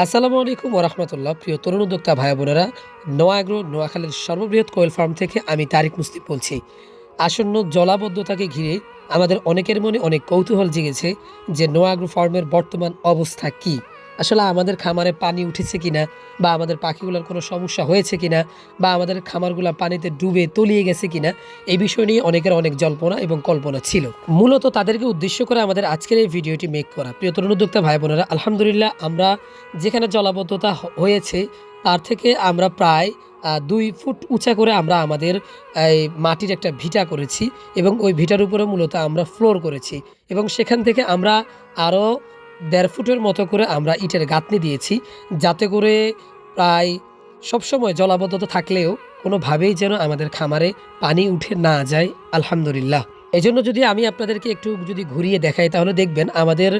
আসসালামু আলাইকুম ওরহমতুল্লাহ প্রিয় তরুণ উদ্যোক্তা ভাই বোনেরা নোয়াগ্রো নোয়াখালীর সর্ববৃহৎ কোয়েল ফার্ম থেকে আমি তারিক মুস্তিক বলছি। আসন্ন জলাবদ্ধতাকে ঘিরে আমাদের অনেকের মনে অনেক কৌতূহল জেগেছে যে নোয়াগ্রো ফার্মের বর্তমান অবস্থা কি। আসলে আমাদের খামারে পানি উঠেছে কিনা, বা আমাদের পাখিগুলোর কোনো সমস্যা হয়েছে কিনা, বা আমাদের খামারগুলো পানিতে ডুবে তলিয়ে গেছে কিনা, এই বিষয় নিয়ে অনেকের অনেক জল্পনা এবং কল্পনা ছিল। মূলত তাদেরকে উদ্দেশ্য করে আমাদের আজকের এই ভিডিওটি মেক করা। প্রিয় তরুণ উদ্যোক্তা ভাই বোনেরা, আলহামদুলিল্লাহ আমরা যেখানে জলাবদ্ধতা হয়েছে, তার থেকে আমরা প্রায় দুই ফুট উঁচা করে আমরা আমাদের, এই মাটির একটা ভিটা করেছি এবং ওই ভিটার উপরে মূলত আমরা ফ্লোর করেছি। এবং সেখান থেকে আমরা আরও দেড় ফুটের মতো করে আমরা ইটের গাঁথনি দিয়েছি। যাতে করে প্রায় সবসময় জলাবদ্ধতা থাকলেও কোনোভাবেই যেন আমাদের খামারে পানি উঠে না যায়। আলহামদুলিল্লাহ। এই জন্য যদি আমি আপনাদেরকে একটু যদি ঘুরিয়ে দেখাই, তাহলে দেখবেন আমাদের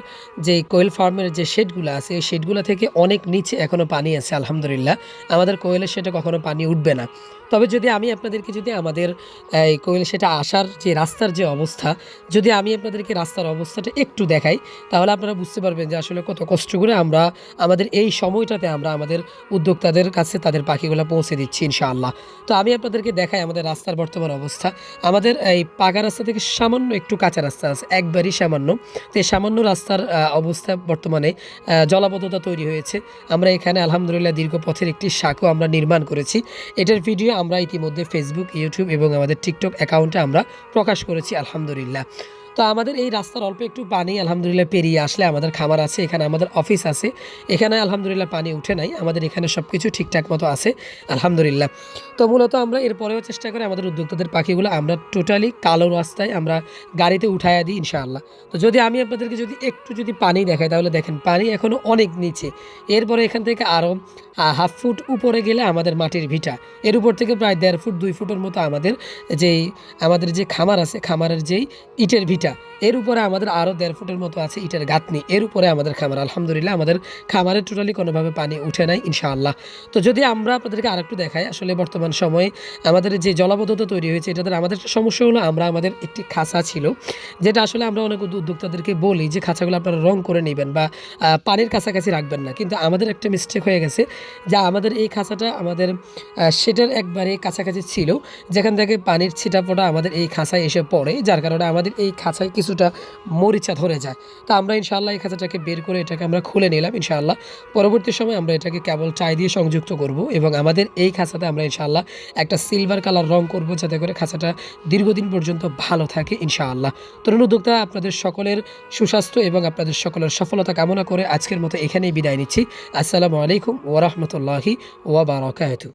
যে কোয়েল ফার্মের যে শেডগুলো আছে, এই শেডগুলো থেকে অনেক নিচে এখনও পানি আছে, আলহামদুলিল্লাহ। আমাদের কোয়েলের শেডে কখনো পানি উঠবে না। তবে যদি আমি আপনাদেরকে যদি আমাদের, এই কোয়েল সেটা আসার যে রাস্তার যে অবস্থা, যদি আমি আপনাদেরকে রাস্তার অবস্থাটা একটু দেখাই, তাহলে আপনারা বুঝতে পারবেন যে আসলে কত কষ্ট করে আমরা, আমাদের এই সময়টাতে আমরা আমাদের উদ্যোক্তাদের কাছে তাদের পাখিগুলো পৌঁছে দিচ্ছি, ইনশাআল্লাহ। তো আমি আপনাদেরকে দেখাই আমাদের রাস্তার বর্তমান অবস্থা। আমাদের এই পাকা রাস্তা থেকে সামান্য একটু কাঁচা রাস্তা আছে, একবারই সামান্য। তো এই সামান্য রাস্তার অবস্থা বর্তমানে জলাবদ্ধতা তৈরি হয়েছে। আমরা এখানে আলহামদুলিল্লাহ দীর্ঘ পথের একটি শাকও আমরা নির্মাণ করেছি। এটার ভিডিও আমরা ইতিমধ্যে ফেসবুক ইউটিউব এবং আমাদের টিকটক অ্যাকাউন্টে আমরা প্রকাশ করেছি, আলহামদুলিল্লাহ। তো আমাদের এই রাস্তার অল্প একটু পানি আলহামদুলিল্লাহ পেরিয়ে আসলে আমাদের খামার আছে, এখানে আমাদের অফিস আছে। এখানে আলহামদুলিল্লাহ পানি উঠে নাই, আমাদের এখানে সব কিছু ঠিকঠাক মতো আছে, আলহামদুলিল্লাহ। তো মূলত আমরা এরপরেও চেষ্টা করি আমাদের উদ্যোক্তাদের পাখিগুলো আমরা টোটালি কালো রাস্তায় আমরা গাড়িতে উঠাইয়া দিই ইনশাআল্লাহ। তো যদি আমি আপনাদেরকে যদি একটু যদি পানি দেখাই, তাহলে দেখেন পানি এখনও অনেক নিচে। এরপরে এখান থেকে আরও হাফ ফুট উপরে গেলে আমাদের মাটির ভিটা। এর উপর থেকে প্রায় দেড় ফুট, দুই ফুটের মতো আমাদের যেই, আমাদের যে খামার আছে, খামারের যেই ইটের ভিটা এর উপরে আমাদের আরও দেড় ফুটের মতো আছে ইটের গাঁথনি। এর উপরে আমাদের খামার। আলহামদুলিল্লাহ, আমাদের খামারে টোটালি কোনোভাবে পানি উঠে নাই, ইনশাআল্লাহ। তো যদি আমরা আপনাদেরকে আরেকটু দেখাই, আসলে বর্তমান সময়ে আমাদের যে জলাবদ্ধতা তৈরি হয়েছে, এটাতে আমাদের একটা সমস্যা হলো আমরা আমাদের একটি খাঁচা ছিল, যেটা আসলে আমরা অনেক উদ্যোক্তাদেরকে বলি যে খাঁচাগুলো আপনারা রং করে নেবেন বা পানির কাছাকাছি রাখবেন না। কিন্তু আমাদের একটা মিস্টেক হয়ে গেছে, যা আমাদের এই খাঁচাটা আমাদের সেটার একবারে কাছাকাছি ছিল, যেখান থেকে পানির ছিটাফোটা আমাদের এই খাঁচায় এসে পড়ে, যার কারণে আমাদের এই খাঁচায় কিছুটা মরিচা ধরে যায়। তো আমরা ইনশাআল্লাহ এই খাঁচাটাকে বের করে এটাকে আমরা খুলে নিলাম ইনশাআল্লাহ। পরবর্তী সময় আমরা এটাকে কেবল চাই দিয়ে সংযুক্ত করব এবং আমাদের এই খাঁচাতে আমরা ইনশাআল্লাহ একটা সিলভার কালার রং করব যাতে করে খাঁচাটা দীর্ঘদিন পর্যন্ত ভালো থাকে ইনশাআল্লাহ। তরুণ উদ্যোক্তা, আপনাদের সকলের সুস্বাস্থ্য এবং আপনাদের সকলের সফলতা কামনা করে আজকের মতো এখানেই বিদায় নিচ্ছি। আসসালামু আলাইকুম ওরহমতুল্লাহি ওয়াবারাকাতু